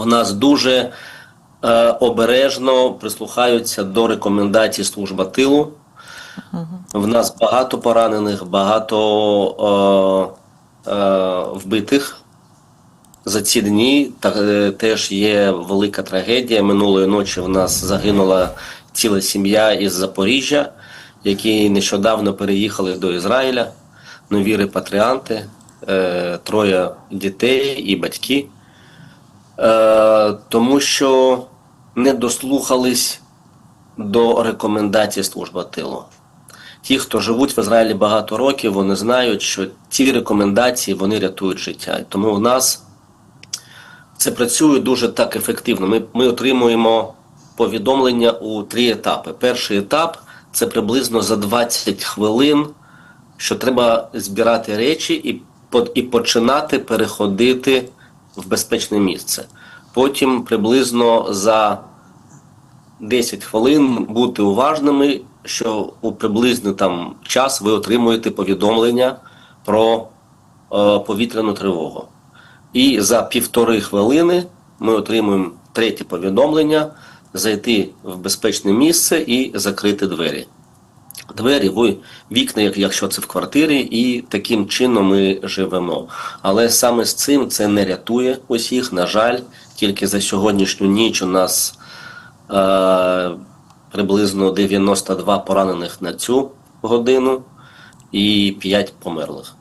у нас дуже е, обережно прислухаються до рекомендацій служба тилу. В нас багато поранених, багато е, е, вбитих. За ці дні та, е, теж є велика трагедія. Минулої ночі в нас загинула ціла сім'я із Запоріжжя, які нещодавно переїхали до Ізраїля. Нові репатріанти, е, троє дітей і батьки. Е, тому що не дослухались до рекомендацій служби тилу. Ті, хто живуть в Ізраїлі багато років, вони знають, що ці рекомендації вони рятують життя. Тому у нас це працює дуже так ефективно. Ми, ми отримуємо повідомлення у три етапи. Перший етап це приблизно за 20 хвилин, що треба збирати речі і, і починати переходити в безпечне місце. Потім приблизно за 10 хвилин бути уважними, що у приблизний там час ви отримуєте повідомлення про е, повітряну тривогу. І за півтори хвилини ми отримуємо третє повідомлення зайти в безпечне місце і закрити двері. Двері, в вікна, якщо це в квартирі, і таким чином ми живемо. Але саме з цим це не рятує усіх. На жаль, тільки за сьогоднішню ніч у нас е, приблизно 92 поранених на цю годину і 5 померлих.